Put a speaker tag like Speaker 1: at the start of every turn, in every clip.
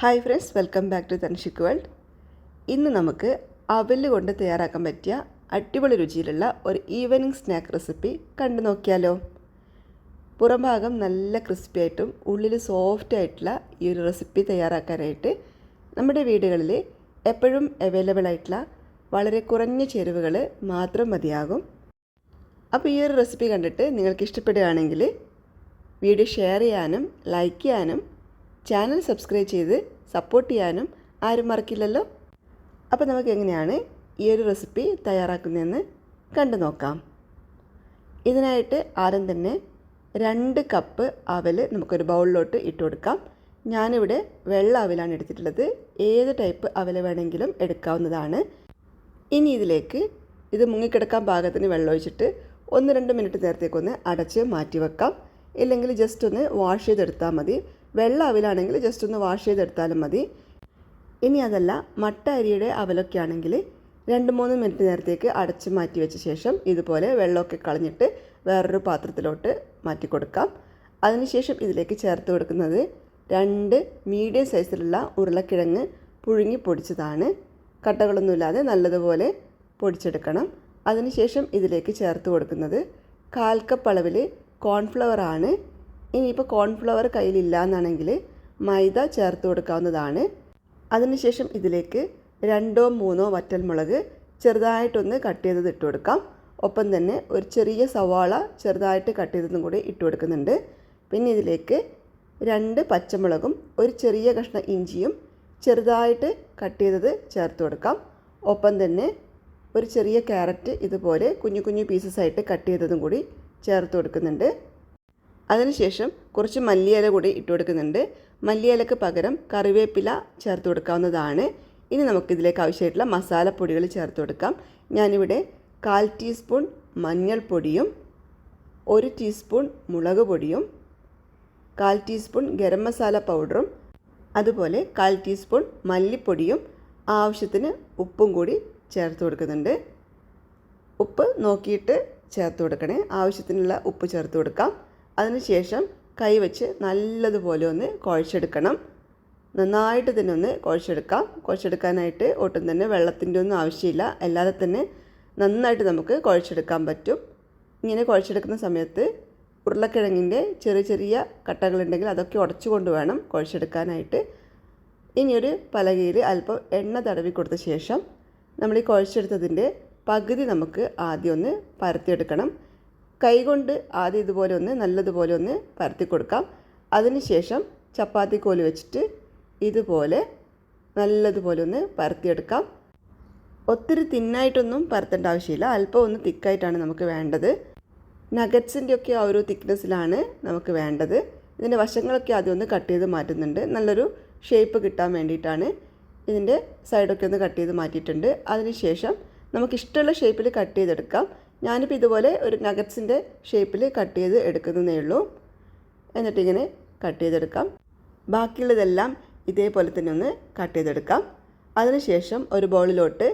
Speaker 1: Hi friends welcome back to Thanshik world ഇന്ന് നമുക്ക് അവൽ കൊണ്ട് തയ്യാറാക്കാൻ പറ്റിയ അടിപൊളി രുചിയിലുള്ള ഒരു ഈവനിങ് സ്നാക്ക് റെസിപ്പി കണ്ടു നോക്കിയാലോ. പുറം ഭാഗം നല്ല ക്രിസ്പി ആയിട്ടും ഉള്ളിൽ സോഫ്റ്റ് ആയിട്ടുള്ള ഈ ഒരു റെസിപ്പി തയ്യാറാക്കാനായിട്ട് നമ്മുടെ വീടുകളിൽ എപ്പോഴും അവൈലബിൾ ആയിട്ടുള്ള വളരെ കുറഞ്ഞ ചേരുവകൾ മാത്രം മതിയാകും. അപ്പോൾ ഈ ഒരു റെസിപ്പി കണ്ടിട്ട് നിങ്ങൾക്ക് ഇഷ്ടപ്പെടുകയാണെങ്കിൽ വീഡിയോ ഷെയർ ചെയ്യാനും ലൈക്ക് ചെയ്യാനും ചാനൽ സബ്സ്ക്രൈബ് ചെയ്ത് സപ്പോർട്ട് ചെയ്യാനും ആരും മറക്കില്ലല്ലോ? അപ്പോൾ നമുക്ക് എങ്ങനെയാണ് ഈ ഒരു റെസിപ്പി തയ്യാറാക്കുന്നതെന്ന് കണ്ടു നോക്കാം. ഇതിനായിട്ട് ആദ്യം തന്നെ രണ്ട് കപ്പ് അവൽ നമുക്കൊരു ബൗളിലോട്ട് ഇട്ട് കൊടുക്കാം. ഞാനിവിടെ വെള്ള അവലാണ് എടുത്തിട്ടുള്ളത്. ഏത് ടൈപ്പ് അവൽ വേണമെങ്കിലും എടുക്കാവുന്നതാണ്. ഇനി ഇതിലേക്ക് ഇത് മുങ്ങിക്കിടക്കാൻ പാകത്തിന് വെള്ളമൊഴിച്ചിട്ട് ഒന്ന് രണ്ട് മിനിറ്റ് നേരത്തേക്കൊന്ന് അടച്ച് മാറ്റി വെക്കാം ഇല്ലെങ്കിൽ ജസ്റ്റ് ഒന്ന് വാഷ് ചെയ്തെടുത്താൽ മതി. വെള്ള അവിലാണെങ്കിൽ ജസ്റ്റ് ഒന്ന് വാഷ് ചെയ്തെടുത്താലും മതി. ഇനി അതല്ല മട്ട അരിയുടെ അവലൊക്കെ ആണെങ്കിൽ രണ്ട് മൂന്ന് മിനിറ്റ് നേരത്തേക്ക് അടച്ച് മാറ്റി വെച്ച ശേഷം ഇതുപോലെ വെള്ളമൊക്കെ കളഞ്ഞിട്ട് വേറൊരു പാത്രത്തിലോട്ട് മാറ്റി കൊടുക്കാം. അതിനുശേഷം ഇതിലേക്ക് ചേർത്ത് കൊടുക്കുന്നത് രണ്ട് മീഡിയം സൈസിലുള്ള ഉരുളക്കിഴങ്ങ് പുഴുങ്ങി പൊടിച്ചതാണ്. കട്ടകളൊന്നുമില്ലാതെ നല്ലതുപോലെ പൊടിച്ചെടുക്കണം. അതിനുശേഷം ഇതിലേക്ക് ചേർത്ത് കൊടുക്കുന്നത് കാൽ കപ്പ് കോൺഫ്ലവർ ആണ്. ഇനിയിപ്പോൾ കോൺഫ്ലവർ കയ്യിലില്ല എന്നാണെങ്കിൽ മൈദ ചേർത്ത് കൊടുക്കാവുന്നതാണ്. അതിനുശേഷം ഇതിലേക്ക് രണ്ടോ മൂന്നോ വറ്റൽമുളക് ചെറുതായിട്ടൊന്ന് കട്ട് ചെയ്തത് ഇട്ട് കൊടുക്കാം. ഒപ്പം തന്നെ ഒരു ചെറിയ സവാള ചെറുതായിട്ട് കട്ട് ചെയ്തതും കൂടി ഇട്ട് കൊടുക്കുന്നുണ്ട്. പിന്നെ ഇതിലേക്ക് രണ്ട് പച്ചമുളകും ഒരു ചെറിയ കഷ്ണം ഇഞ്ചിയും ചെറുതായിട്ട് കട്ട് ചെയ്തത് ചേർത്ത് കൊടുക്കാം. ഒപ്പം തന്നെ ഒരു ചെറിയ ക്യാരറ്റ് ഇതുപോലെ കുഞ്ഞു കുഞ്ഞു പീസസ് ആയിട്ട് കട്ട് ചെയ്തതും കൂടി ചേർത്ത് കൊടുക്കുന്നുണ്ട്. അതിനുശേഷം കുറച്ച് മല്ലിയില കൂടി ഇട്ട് കൊടുക്കുന്നുണ്ട്. മല്ലിയിലക്ക് പകരം കറിവേപ്പില ചേർത്ത് കൊടുക്കാവുന്നതാണ്. ഇനി നമുക്കിതിലേക്ക് ആവശ്യമായിട്ടുള്ള മസാലപ്പൊടികൾ ചേർത്ത് കൊടുക്കാം. ഞാനിവിടെ കാൽ ടീസ്പൂൺ മഞ്ഞൾപ്പൊടിയും ഒരു ടീസ്പൂൺ മുളക് പൊടിയും കാൽ ടീസ്പൂൺ ഗരം മസാല പൗഡറും അതുപോലെ കാൽ ടീസ്പൂൺ മല്ലിപ്പൊടിയും ആവശ്യത്തിന് ഉപ്പും കൂടി ചേർത്ത് കൊടുക്കുന്നുണ്ട്. ഉപ്പ് നോക്കിയിട്ട് ചേർത്ത് കൊടുക്കണേ. ആവശ്യത്തിനുള്ള ഉപ്പ് ചേർത്ത് കൊടുക്കാം. അതിനുശേഷം കൈവച്ച് നല്ലതുപോലെ ഒന്ന് കുഴച്ചെടുക്കണം. നന്നായിട്ട് തന്നെ ഒന്ന് കുഴച്ചെടുക്കാം. കുഴച്ചെടുക്കാനായിട്ട് ഒട്ടും തന്നെ വെള്ളത്തിന്റെ ഒന്നും ആവശ്യമില്ല. അല്ലാതെ തന്നെ നന്നായിട്ട് നമുക്ക് കുഴച്ചെടുക്കാൻ പറ്റും. ഇങ്ങനെ കുഴച്ചെടുക്കുന്ന സമയത്ത് ഉരുളക്കിഴങ്ങിന്റെ ചെറിയ ചെറിയ കട്ടകളുണ്ടെങ്കിൽ അതൊക്കെ ഉടച്ചുകൊണ്ട് വേണം കുഴച്ചെടുക്കാനായിട്ട്. ഇനിയൊരു പലകയിൽ അല്പം എണ്ണ തടവി കൊടുത്ത ശേഷം നമ്മൾ ഈ കുഴച്ചെടുത്തതിന്റെ പകുതി നമുക്ക് ആദ്യം ഒന്ന് പരത്തിയെടുക്കണം. കൈകൊണ്ട് ആദ്യം ഇതുപോലെ ഒന്ന് നല്ലതുപോലെ ഒന്ന് പരത്തി കൊടുക്കാം. അതിനുശേഷം ചപ്പാത്തി കോൽ വെച്ചിട്ട് ഇതുപോലെ നല്ലതുപോലെ ഒന്ന് പരത്തിയെടുക്കാം. ഒത്തിരി തിന്നായിട്ടൊന്നും പരത്തേണ്ട ആവശ്യമില്ല. അല്പം ഒന്ന് തിക്കായിട്ടാണ് നമുക്ക് വേണ്ടത്. നഗറ്റ്സിന്റെ ഒക്കെ ആ ഒരു തിക്നെസ്സിലാണ് നമുക്ക് വേണ്ടത്. ഇതിന്റെ വശങ്ങളൊക്കെ ആദ്യം ഒന്ന് കട്ട് ചെയ്ത് മാറ്റുന്നുണ്ട്. നല്ലൊരു ഷേപ്പ് കിട്ടാൻ വേണ്ടിയിട്ടാണ് ഇതിന്റെ സൈഡൊക്കെ ഒന്ന് കട്ട് ചെയ്ത് മാറ്റിയിട്ടുണ്ട്. അതിനുശേഷം നമുക്ക് ഇഷ്ടമുള്ള ഷേപ്പിൽ കട്ട് ചെയ്തെടുക്കാം. ഞാനിപ്പോൾ ഇതുപോലെ ഒരു നഗറ്റ്സിന്റെ ഷേപ്പിൽ കട്ട് ചെയ്ത് എടുക്കുന്നതേ ഉള്ളൂ. എന്നിട്ടിങ്ങനെ കട്ട് ചെയ്തെടുക്കാം. ബാക്കിയുള്ളതെല്ലാം ഇതേപോലെ തന്നെ ഒന്ന് കട്ട് ചെയ്തെടുക്കാം. അതിനുശേഷം ഒരു ബൗളിലോട്ട്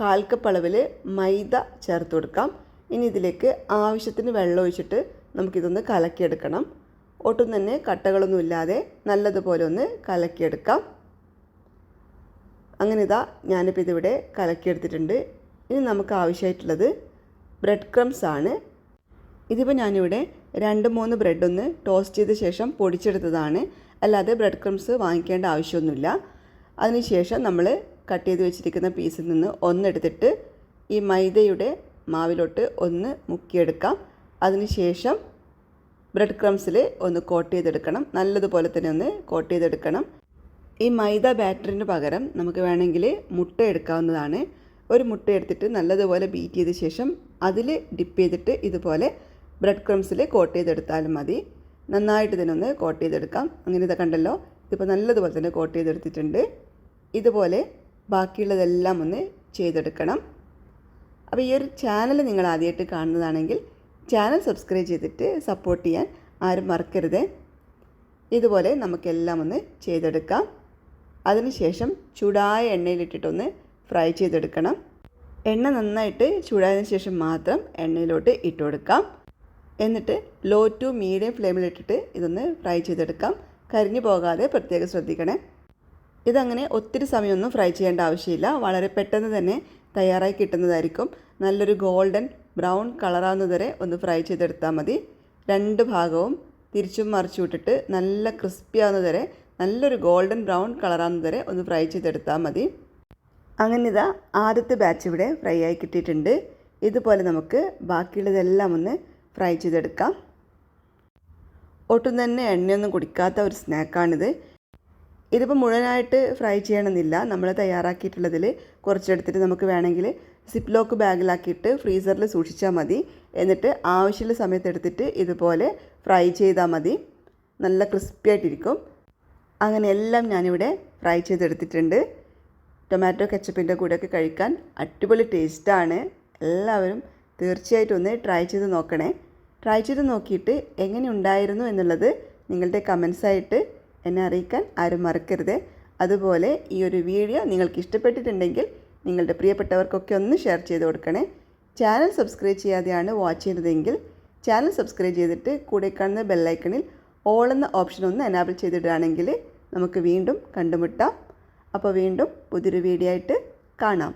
Speaker 1: കാൽ കപ്പ് മൈദ ചേർത്ത് കൊടുക്കാം. ഇനി ഇതിലേക്ക് ആവശ്യത്തിന് വെള്ളം ഒഴിച്ചിട്ട് നമുക്കിതൊന്ന് കലക്കിയെടുക്കണം. ഒട്ടും തന്നെ കട്ടകളൊന്നും ഇല്ലാതെ നല്ലതുപോലെ ഒന്ന് കലക്കിയെടുക്കാം. അങ്ങനെ ഇതാ ഞാനിപ്പോൾ ഇതിവിടെ കലക്കിയെടുത്തിട്ടുണ്ട്. ഇനി നമുക്ക് ആവശ്യമായിട്ടുള്ളത് ബ്രെഡ് ക്രംസ് ആണ്. ഇതിപ്പോൾ ഞാനിവിടെ രണ്ട് മൂന്ന് ബ്രെഡ് ഒന്ന് ടോസ്റ്റ് ചെയ്ത ശേഷം പൊടിച്ചെടുത്തതാണ്. അല്ലാതെ ബ്രെഡ് ക്രംസ് വാങ്ങിക്കേണ്ട ആവശ്യമൊന്നുമില്ല. അതിനുശേഷം നമ്മൾ കട്ട് ചെയ്ത് വെച്ചിരിക്കുന്ന പീസിൽ നിന്ന് ഒന്നെടുത്തിട്ട് ഈ മൈദയുടെ മാവിലോട്ട് ഒന്ന് മുക്കിയെടുക്കാം. അതിനുശേഷം ബ്രെഡ് ക്രംസിൽ ഒന്ന് കോട്ട് ചെയ്തെടുക്കണം. നല്ലതുപോലെ തന്നെ ഒന്ന് കോട്ട് ചെയ്തെടുക്കണം. ഈ മൈദ ബാറ്ററിന് പകരം നമുക്ക് വേണമെങ്കിൽ മുട്ട എടുക്കാവുന്നതാണ്. ഒരു മുട്ട എടുത്തിട്ട് നല്ലതുപോലെ ബീറ്റ് ചെയ്ത ശേഷം അതിൽ ഡിപ്പ് ചെയ്തിട്ട് ഇതുപോലെ ബ്രെഡ് ക്രംസിൽ കോട്ട് ചെയ്തെടുത്താലും മതി. നന്നായിട്ട് ഇതിനൊന്ന് കോട്ട് ചെയ്തെടുക്കാം. അങ്ങനെ ഇത് കണ്ടല്ലോ? ഇതിപ്പോൾ നല്ലതുപോലെ തന്നെ കോട്ട് ചെയ്തെടുത്തിട്ടുണ്ട്. ഇതുപോലെ ബാക്കിയുള്ളതെല്ലാം ഒന്ന് ചെയ്തെടുക്കണം. അപ്പോൾ ഈ ഒരു ചാനൽ നിങ്ങൾ ആദ്യമായിട്ട് കാണുന്നതാണെങ്കിൽ ചാനൽ സബ്സ്ക്രൈബ് ചെയ്തിട്ട് സപ്പോർട്ട് ചെയ്യാൻ ആരും മറക്കരുത്. ഇതുപോലെ നമുക്കെല്ലാം ഒന്ന് ചെയ്തെടുക്കാം. അതിനുശേഷം ചൂടായ എണ്ണയിലിട്ടിട്ടൊന്ന് ഫ്രൈ ചെയ്തെടുക്കണം. എണ്ണ നന്നായിട്ട് ചൂടായതിനു ശേഷം മാത്രം എണ്ണയിലോട്ട് ഇട്ട് കൊടുക്കാം. എന്നിട്ട് ലോ ടു മീഡിയം ഫ്ലെയിമിലിട്ടിട്ട് ഇതൊന്ന് ഫ്രൈ ചെയ്തെടുക്കാം. കരിഞ്ഞു പോകാതെ പ്രത്യേകം ശ്രദ്ധിക്കണേ. ഇതങ്ങനെ ഒത്തിരി സമയമൊന്നും ഫ്രൈ ചെയ്യേണ്ട ആവശ്യമില്ല. വളരെ പെട്ടെന്ന് തന്നെ തയ്യാറായി കിട്ടുന്നതായിരിക്കും. നല്ലൊരു ഗോൾഡൻ ബ്രൗൺ കളറാവുന്നതുവരെ ഒന്ന് ഫ്രൈ ചെയ്തെടുത്താൽ മതി. രണ്ട് ഭാഗവും തിരിച്ചും മറിച്ചും ഇട്ടിട്ട് നല്ല ക്രിസ്പി ആവുന്നതുവരെ നല്ലൊരു ഗോൾഡൻ ബ്രൗൺ കളറാവുന്നതുവരെ ഒന്ന് ഫ്രൈ ചെയ്തെടുത്താൽ മതി. അങ്ങനെ ഇതാ ആദ്യത്തെ ബാച്ച് ഇവിടെ ഫ്രൈ ആയി കിട്ടിയിട്ടുണ്ട്. ഇതുപോലെ നമുക്ക് ബാക്കിയുള്ളതെല്ലാം ഒന്ന് ഫ്രൈ ചെയ്തെടുക്കാം. ഒട്ടും തന്നെ എണ്ണയൊന്നും കുടിക്കാത്ത ഒരു സ്നാക്കാണിത് ഇതിപ്പോൾ മുഴുവനായിട്ട് ഫ്രൈ ചെയ്യണമെന്നില്ല. നമ്മൾ തയ്യാറാക്കിയിട്ടുള്ളതിൽ കുറച്ചെടുത്തിട്ട് നമുക്ക് വേണമെങ്കിൽ സിപ്പ് ലോക്ക് ബാഗിലാക്കിയിട്ട് ഫ്രീസറിൽ സൂക്ഷിച്ചാൽ മതി. എന്നിട്ട് ആവശ്യമുള്ള സമയത്ത് എടുത്തിട്ട് ഇതുപോലെ ഫ്രൈ ചെയ്താൽ മതി. നല്ല ക്രിസ്പി ആയിട്ടിരിക്കും. അങ്ങനെ എല്ലാം ഞാനിവിടെ ഫ്രൈ ചെയ്തെടുത്തിട്ടുണ്ട്. ടൊമാറ്റോ കെച്ചപ്പിന്റെ കൂടെയൊക്കെ കഴിക്കാൻ അടിപൊളി ടേസ്റ്റാണ്. എല്ലാവരും തീർച്ചയായിട്ടും ഒന്ന് ട്രൈ ചെയ്ത് നോക്കണേ. ട്രൈ ചെയ്ത് നോക്കിയിട്ട് എങ്ങനെ ഉണ്ടായിരുന്നു എന്നുള്ളത് നിങ്ങളുടെ കമൻസായിട്ട് എന്നെ അറിയിക്കാൻ ആരും മറക്കരുത്. അതുപോലെ ഈ ഒരു വീഡിയോ നിങ്ങൾക്ക് ഇഷ്ടപ്പെട്ടിട്ടുണ്ടെങ്കിൽ നിങ്ങളുടെ പ്രിയപ്പെട്ടവർക്കൊക്കെ ഒന്ന് ഷെയർ ചെയ്ത് കൊടുക്കണേ. ചാനൽ സബ്സ്ക്രൈബ് ചെയ്യാതെയാണ് വാച്ച് ചെയ്യുന്നതെങ്കിൽ ചാനൽ സബ്സ്ക്രൈബ് ചെയ്തിട്ട് കൂടെ കാണുന്ന ബെല്ലൈക്കണിൽ ഓൾ എന്ന ഓപ്ഷൻ ഒന്ന് എനാബിൾ ചെയ്തിടുകയാണെങ്കിൽ നമുക്ക് വീണ്ടും കണ്ടുമുട്ടാം. അപ്പോൾ വീണ്ടും പുതിയൊരു വീഡിയോ ആയിട്ട് കാണാം.